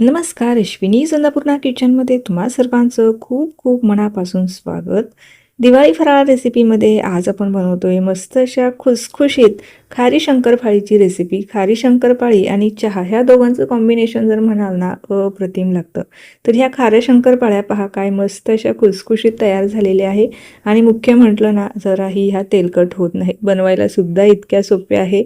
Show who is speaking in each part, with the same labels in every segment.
Speaker 1: नमस्कार अश्विनी चंद्रपूर्णा किचनमध्ये तुम्हा सर्वांचं खूप खूप मनापासून स्वागत. दिवाळी फराळ रेसिपीमध्ये आज आपण बनवतोय मस्त अशा खुसखुशीत खारी शंकरपाळीची रेसिपी. खारी शंकरपाळी आणि चहा ह्या दोघांचं कॉम्बिनेशन जर म्हणाल ना अप्रतिम लागतं. तर ह्या खाऱ्या शंकरपाळ्या पहा काय मस्त अशा खुसखुशीत तयार झालेल्या आहे. आणि मुख्य म्हटलं ना जराही ह्या तेलकट होत नाही. बनवायला सुद्धा इतक्या सोप्या आहे.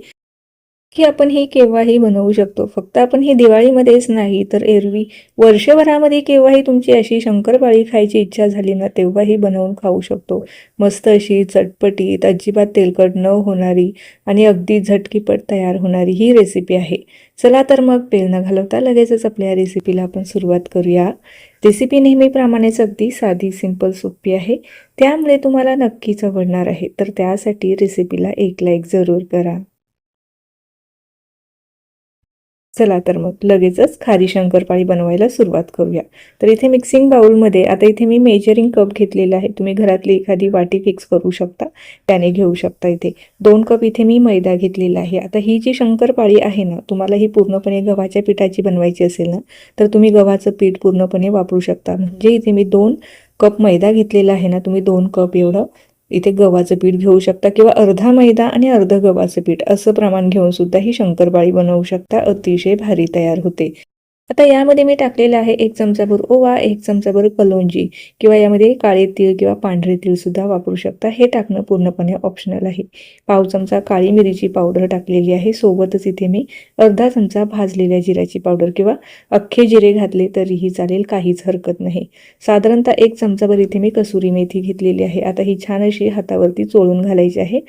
Speaker 1: की आपण हे केव्हाही बनवू शकतो. फक्त आपण हे दिवाळीमध्येच नाही तर एरवी वर्षभरामध्ये केव्हाही तुमची अशी शंकरपाळी खायची इच्छा झाली ना तेव्हाही बनवून खाऊ शकतो. मस्त अशी चटपटीत अजिबात तेलकट न होणारी आणि अगदी झटकीपट तयार होणारी ही रेसिपी आहे. चला तर मग पेल न घालवता लगेचच आपल्या रेसिपीला आपण सुरुवात करूया. रेसिपी नेहमीप्रमाणेच अगदी साधी सिंपल सोपी आहे. त्यामुळे तुम्हाला नक्कीच आवडणार आहे. तर त्यासाठी रेसिपीला एक लाईक जरूर करा. चला तर मग लगेचच खारी शंकरपाळी बनवायला सुरुवात करूया. तर इथे मिक्सिंग बाउलमध्ये आता इथे मी मेजरिंग कप घेतलेला आहे. तुम्ही घरातली एखादी वाटी फिक्स करू शकता त्याने घेऊ शकता इथे. दोन कप इथे मी मैदा घेतलेला आहे. आता ही जी शंकरपाळी आहे ना तुम्हाला ही पूर्णपणे गव्हाच्या पिठाची बनवायची असेल ना तर तुम्ही गव्हाचं पीठ पूर्णपणे वापरू शकता. म्हणजे इथे मी दोन कप मैदा घेतलेला आहे ना तुम्ही दोन कप एवढं इथे गव्हाचं पीठ घेऊ शकता किंवा अर्धा मैदा आणि अर्ध गव्हाचं पीठ असं प्रमाण घेऊन सुद्धा ही शंकरपाळी बनवू शकता. अतिशय भारी तयार होते. आता यामध्ये मी टाकलेलं आहे एक चमचाभर ओवा एक चमचाभर कलोंजी किंवा यामध्ये काळे तीळ किंवा पांढरे तीळ सुद्धा वापरू शकता. हे टाकणं पूर्णपणे ऑप्शनल आहे. पाव चमचा काळी मिरीची पावडर टाकलेली आहे. सोबतच इथे मी अर्धा चमचा भाजलेल्या जिऱ्याची पावडर किंवा अख्खे जिरे घातले तरीही चालेल काहीच हरकत नाही. साधारणतः एक चमचाभर इथे मी कसुरी मेथी घेतलेली आहे. आता ही छान अशी हातावरती चोळून घालायची आहे.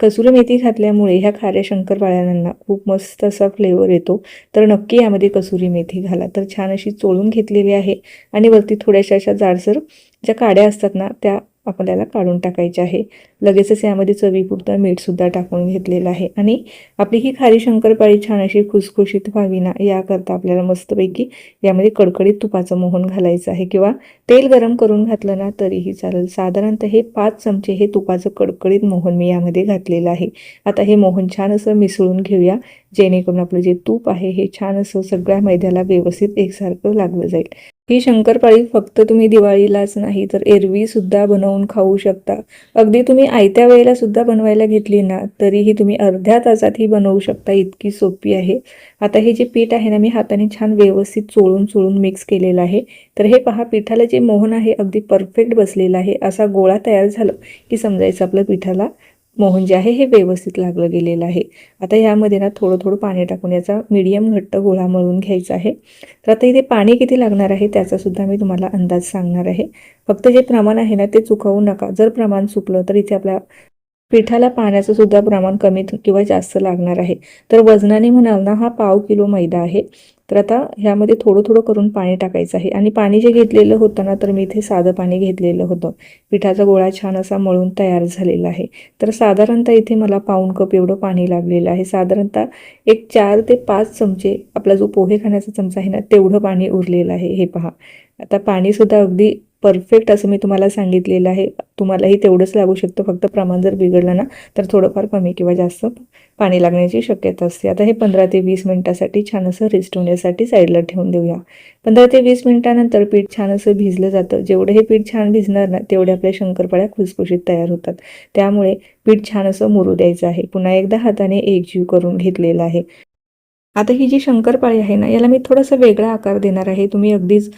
Speaker 1: कसुरी मेथी घातल्यामुळे ह्या खाऱ्या शंकरपाळ्यांना खूप मस्त असा फ्लेवर येतो. तर नक्की यामध्ये कसुरी मेथी घाला. तर छान अशी चोळून घेतलेली आहे. आणि वरती थोड्याशा अशा जाडसर ज्या काड्या असतात ना त्या आपल्याला काढून टाकायच्या आहे. लगेचच यामध्ये चवीपुरतं मीठसुद्धा टाकून घेतलेलं आहे. आणि आपली ही खारी शंकरपाळी छान अशी खुसखुशीत व्हावी ना याकरता आपल्याला मस्तपैकी यामध्ये कडकडीत तुपाचं मोहन घालायचं आहे. किंवा तेल गरम करून घातलं ना तरीही चालेल. साधारणतः हे पाच चमचे हे तुपाचं कडकडीत मोहन मी यामध्ये घातलेलं आहे. आता हे मोहन छान असं मिसळून घेऊया. जेणेकरून आपलं जे तूप आहे हे छान असं सगळ्या मैद्याला व्यवस्थित एकसारखं लागलं जाईल. ही शंकरपाळी फक्त तुम्ही दिवाळीलाच नाही तर एरवी सुद्धा बनवून खाऊ शकता. अगदी तुम्ही आयत्या वेळेला सुद्धा बनवायला घेतली ना तरीही तुम्ही अर्ध्या तासात ही बनवू शकता इतकी सोपी आहे. आता हे जे पीठ आहे ना मी हाताने छान व्यवस्थित चोळून चोळून मिक्स केलेलं आहे. तर हे पहा पिठाला जे मोहन आहे अगदी परफेक्ट बसलेलं आहे. असा गोळा तयार झाला की समजायचं आपलं पिठाला. मोहन जे आहे हे व्यवस्थित लागलं गेलेलं आहे. आता यामध्ये ना थोडं थोडं पाणी टाकून याचा मीडियम घट्ट गोळा मळून घ्यायचा आहे. तर आता इथे पाणी किती लागणार आहे त्याचा सुद्धा मी तुम्हाला अंदाज सांगणार आहे. फक्त जे प्रमाण आहे ना ते चुकवू नका. जर प्रमाण चुकलं तर इथे आपल्या पिठाला पाण्याचं सुद्धा प्रमाण कमी किंवा जास्त लागणार आहे. तर वजनाने म्हणाल ना हा पाव किलो मैदा आहे. तर आता ह्यामध्ये थोडं थोडं करून पाणी टाकायचं आहे. आणि पाणी जे घेतलेलं होतं ना तर मी इथे साधं पाणी घेतलेलं होतं. पिठाचा गोळा छान असा मळून तयार झालेला आहे. तर साधारणतः इथे मला पाऊण कप एवढं पाणी लागलेलं आहे. साधारणतः एक चार ते पाच चमचे आपला जो पोहे खाण्याचा चमचा आहे ना तेवढं पाणी उरलेलं आहे. हे पहा. आता पाणीसुद्धा अगदी परफेक्ट असं मी तुम्हाला सांगितलेलं आहे. तुम्हालाही तेवढंच लागू शकतं. फक्त प्रमाण जर बिघडलं ना तर थोडंफार कमी किंवा जास्त पाणी लागण्याची शक्यता असते. आता हे पंधरा ते वीस मिनिटासाठी छान असं रेस्ट होण्यासाठी साईडला ठेवून देऊया. पंधरा ते वीस मिनिटानंतर पीठ छान असं भिजलं जातं. जेवढं हे पीठ छान भिजणार ना तेवढे आपल्या शंकरपाळ्या खुसखुशीत तयार होतात. त्यामुळे पीठ छान असं मुरू द्यायचं आहे. पुन्हा एकदा हाताने एकजीव करून घेतलेला आहे. आता ही जी शंकरपाळी आहे ना याला मी थोडासा वेगळा आकार देणार आहे. तुम्ही अगदीच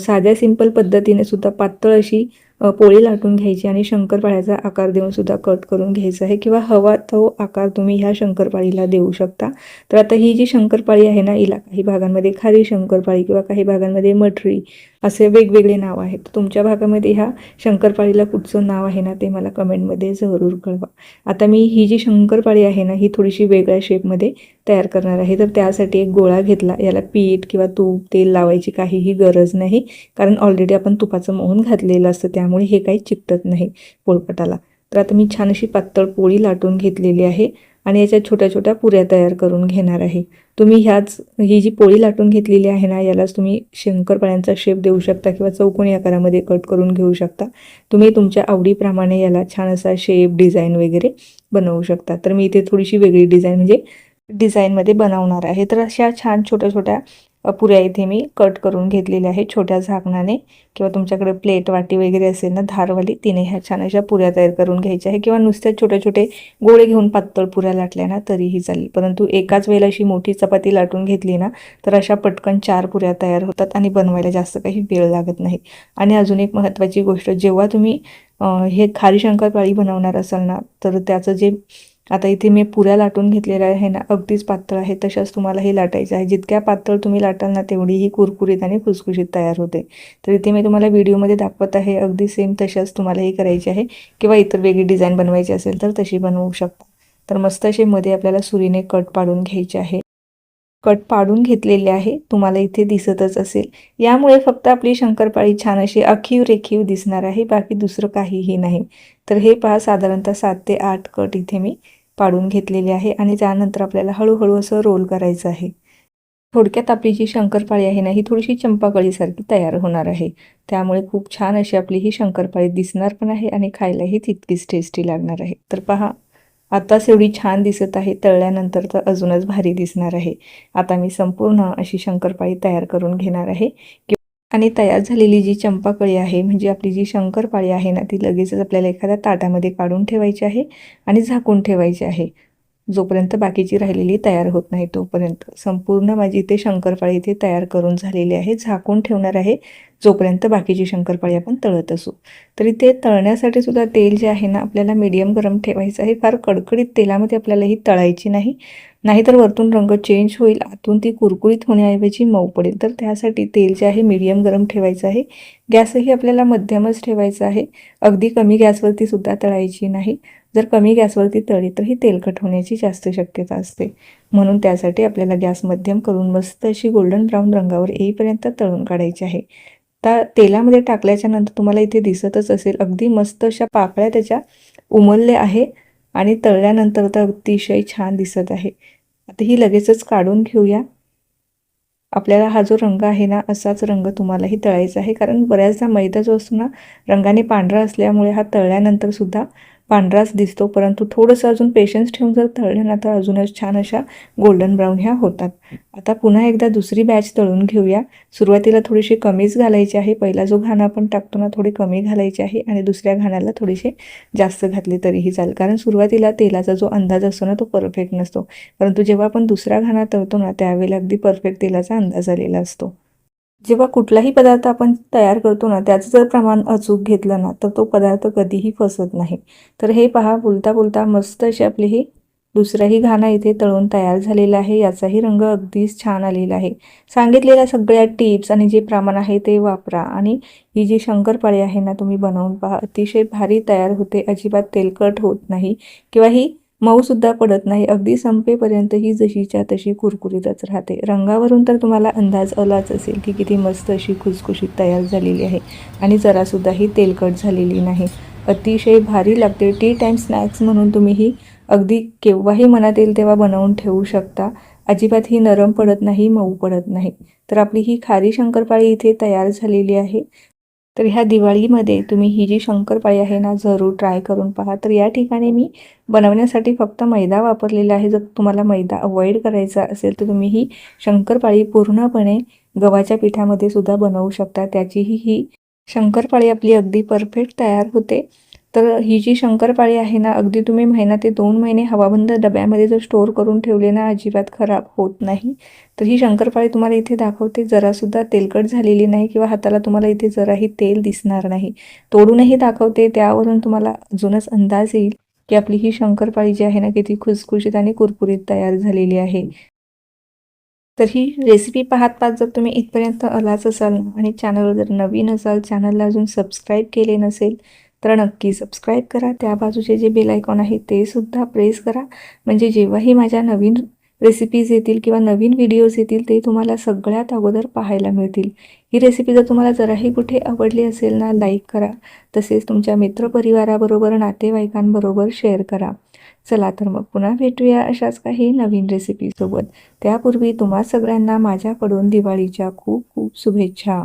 Speaker 1: साध्या सिंपल पद्धतीने सुद्धा पातळ अशी पोळी लाटून घ्यायची आणि शंकरपाळ्याचा आकार देऊन सुद्धा कट करून घ्यायचा आहे किंवा हवा तो आकार तुम्ही ह्या शंकरपाळीला देऊ शकता. तर आता ही जी शंकरपाळी आहे ना हिला काही भागांमध्ये खारी शंकरपाळी किंवा काही भागांमध्ये मठरी असे वेगवेगळे नाव आहेत. तुमच्या भागामध्ये ह्या शंकरपाळीला कुठचं नाव आहे ना ते मला कमेंटमध्ये जरूर कळवा. आता मी ही जी शंकरपाळी आहे ना ही थोडीशी वेगळ्या शेपमध्ये तयार करणार आहे. तर त्यासाठी एक गोळा घेतला. याला पीठ किंवा तूप तेल लावायची काहीही गरज नाही. कारण ऑलरेडी आपण तुपाचं मोहन घातलेलं असतं. त्यामुळे हे काही चिकटत नाही पोळपटाला. तर आता मी छान अशी पातळ पोळी लाटून घेतलेली आहे. आणि याच्या छोट्या छोट्या पुऱ्या तयार करून घेणार आहे. तुम्ही ह्याच ही जी पोळी लाटून घेतलेली आहे ना यालाच तुम्ही शंकरपाळ्यांचा शेप देऊ शकता किंवा चौकोनी आकारामध्ये कट करून घेऊ शकता. तुम्ही तुमच्या आवडीप्रमाणे याला छान असा शेप डिझाईन वगैरे बनवू शकता. तर मी इथे थोडीशी वेगळी डिझाईन म्हणजे डिझाईनमध्ये बनवणार आहे. तर अशा छान छोट्या छोट्या पुऱ्या इथे मी कट करून घेतलेल्या आहे छोट्या झाकणाने. किंवा तुमच्याकडे प्लेट वाटी वगैरे असेल ना धारवाली तिने ह्या छान अशा पुऱ्या तयार करून घ्यायच्या आहे किंवा नुसत्या छोटे छोटे गोळे घेऊन पातळ पुऱ्या लाटल्या ना तरीही चालेल. परंतु एकाच वेळेला अशी मोठी चपाती लाटून घेतली ना तर अशा पटकन चार पुऱ्या तयार होतात आणि बनवायला जास्त काही वेळ लागत नाही. आणि अजून एक महत्त्वाची गोष्ट जेव्हा तुम्ही हे खारी शंकरपाळी बनवणार असाल ना तर त्याचं जे आता इथे मी पुऱ्या लाटून घेतलेल्या आहे ना अगदीच पातळ आहे तशाच तुम्हाला हे लाटायचं आहे. जितक्या पातळ तुम्ही लाटाल ना तेवढी ही कुरकुरीत आणि खुसखुशीत तयार होते. तर इथे मी तुम्हाला व्हिडिओमध्ये दाखवत आहे अगदी सेम तशाच तुम्हाला हे करायची आहे. किंवा इतर वेगळी डिझाईन बनवायची असेल तर तशी बनवू शकता. तर मस्त असे मध्ये आपल्याला सुरीने कट पाडून घ्यायचे आहे. कट पाडून घेतलेले आहे तुम्हाला इथे दिसतच असेल. यामुळे फक्त आपली शंकरपाळी छान अशी अखीव रेखीव दिसणार आहे बाकी दुसरं काहीही नाही. तर हे पहा साधारणतः सात ते आठ कट इथे मी पाडून घेतलेले आहे आणि त्यानंतर आपल्याला हळूहळू असं रोल करायचं आहे. थोडक्यात आपली जी शंकरपाळी आहे ना ही थोडीशी चंपाकळीसारखी तयार होणार आहे. त्यामुळे खूप छान अशी आपली ही शंकरपाळी दिसणार पण आहे आणि खायलाही तितकीच टेस्टी लागणार आहे. तर पहा आताच एवढी छान दिसत आहे तळल्यानंतर तर अजूनच भारी दिसणार आहे. आता मी संपूर्ण अशी शंकरपाळी तयार करून घेणार आहे. आणि तयार झालेली जी चंपाकळी आहे म्हणजे आपली जी शंकरपाळी आहे ना ती लगेचच आपल्याला एखाद्या ताटामध्ये काढून ठेवायची आहे आणि झाकून ठेवायची आहे. जोपर्यंत बाकीची राहिलेली तयार होत नाही तोपर्यंत. संपूर्ण माझी इथे शंकरपाळी इथे तयार करून झालेली आहे झाकून ठेवणार आहे जोपर्यंत बाकीची शंकरपाळी आपण तळत असू. तरी ते तळण्यासाठी सुद्धा तेल जे आहे ना आपल्याला मीडियम गरम ठेवायचं आहे. फार कडकडीत तेलामध्ये आपल्याला ही तळायची नाही. नाहीतर वरतून रंग चेंज होईल आतून ती कुरकुरीत होण्याऐवजी मऊ पडेल. तर त्यासाठी तेल जे आहे मीडियम गरम ठेवायचं आहे. गॅसही आपल्याला मध्यमच ठेवायचा आहे. अगदी कमी गॅसवरती सुद्धा तळायची नाही. जर कमी गॅसवरती तळी तर ही तेलकट होण्याची जास्त शक्यता असते. म्हणून त्यासाठी आपल्याला गॅस मध्यम करून मस्त अशी गोल्डन ब्राऊन रंगावर येईपर्यंत तळून काढायची आहे. त्या तेलामध्ये टाकल्याच्या नंतर तुम्हाला इथे दिसतच असेल अगदी मस्त अशा पाकळ्या त्याच्या उमलल्या आहे आणि तळल्यानंतर तर अतिशय छान दिसत आहे. आता ही लगेचच काढून घेऊया. आपल्याला हा जो रंग आहे ना असाच रंग तुम्हालाही तळायचा आहे. कारण बऱ्याचदा मैदा जो असतो ना रंगाने पांढरा असल्यामुळे हा तळल्यानंतर सुद्धा पांढराच दिसतो परंतु थोडंसं अजून पेशन्स ठेवून जर तळले ना तर अजूनच छान अशा गोल्डन ब्राऊन ह्या होतात. आता पुन्हा एकदा दुसरी बॅच तळून घेऊया. सुरुवातीला थोडीशी कमीच घालायची आहे. पहिला जो घाणा आपण टाकतो ना थोडी कमी घालायची आहे आणि दुसऱ्या घाण्याला थोडीशी जास्त घातली तरीही चालेल. कारण सुरुवातीला तेलाचा जो अंदाज असतो ना तो परफेक्ट नसतो. परंतु जेव्हा आपण दुसरा घाणा तळतो ना त्यावेळेला अगदी परफेक्ट तेलाचा अंदाज आलेला असतो. जेव्हा कुठलाही पदार्थ आपण तयार करतो ना त्याचं जर प्रमाण अचूक घेतलं ना तर तो पदार्थ कधीही फसत नाही. तर हे पहा बोलता बोलता मस्त अशी आपली ही दुसराही घाणा इथे तळून तयार झालेला आहे. याचाही रंग अगदीच छान आलेला आहे. सांगितलेल्या सगळ्या टिप्स आणि जे प्रमाण आहे ते वापरा. आणि ही जी शंकरपाळी आहे ना तुम्ही बनवून पहा अतिशय भारी तयार होते. अजिबात तेलकट होत नाही. किंवा ही मऊसुद्धा पडत नाही. अगदी संपेपर्यंत ही जशीच्या तशी कुरकुरीतच राहते. रंगावरून तर तुम्हाला अंदाज आलाच असेल की किती मस्त अशी खुसखुशीत तयार झालेली आहे आणि जरासुद्धा ही तेलकट झालेली नाही. अतिशय भारी लागते. टी टाईम स्नॅक्स म्हणून तुम्ही ही अगदी केव्हाही मनात येईल तेव्हा बनवून ठेवू शकता. अजिबात ही नरम पडत नाही मऊ पडत नाही. तर आपली ही खारी शंकरपाळी इथे तयार झालेली आहे. तर ह्या दिवाळीमध्ये तुम्ही ही जी शंकरपाळी आहे ना जरूर ट्राय करून पहा. तर या ठिकाणी मी बनवण्यासाठी फक्त मैदा वापरलेला आहे. जर तुम्हाला मैदा अवॉइड करायचा असेल तर तुम्ही ही शंकरपाळी पूर्णपणे गव्हाच्या पिठामध्ये सुद्धा बनवू शकता. त्याचीही ही शंकरपाळी आपली अगदी परफेक्ट तयार होते. तर ही जी शंकरपाळी आहे ना अगदी तुम्ही महिना ते दोन महिने हवाबंद डब्यामध्ये जर स्टोअर करून ठेवले ना अजिबात खराब होत नाही. तर ही शंकरपाळी तुम्हाला इथे दाखवते. जरासुद्धा तेलकट झालेली नाही किंवा हाताला तुम्हाला इथे जराही तेल दिसणार नाही. तोडूनही दाखवते. त्यावरून तुम्हाला अजूनच अंदाज येईल की आपली ही शंकरपाळी जी आहे ना किती खुसखुशीत आणि कुरकुरीत तयार झालेली आहे. तर ही रेसिपी पाहत पाहत जर तुम्ही इथपर्यंत आलाच असाल आणि चॅनलवर जर नवीन असाल चॅनलला अजून सबस्क्राईब केले नसेल तर नक्की सबस्क्राईब करा. त्या बाजूचे जे बेल आयकॉन आहे ते सुद्धा प्रेस करा. म्हणजे जेव्हाही माझ्या नवीन रेसिपीज येतील किंवा नवीन व्हिडिओज येतील ते तुम्हाला सगळ्यात अगोदर पाहायला मिळतील. ही रेसिपी जर तुम्हाला जराही कुठे आवडली असेल ना लाईक करा. तसेच तुमच्या मित्रपरिवाराबरोबर नातेवाईकांबरोबर शेअर करा. चला तर मग पुन्हा भेटूया अशाच काही नवीन रेसिपीसोबत त्यापूर्वी तुम्हा सगळ्यांना माझ्याकडून दिवाळीच्या खूप खूप शुभेच्छा.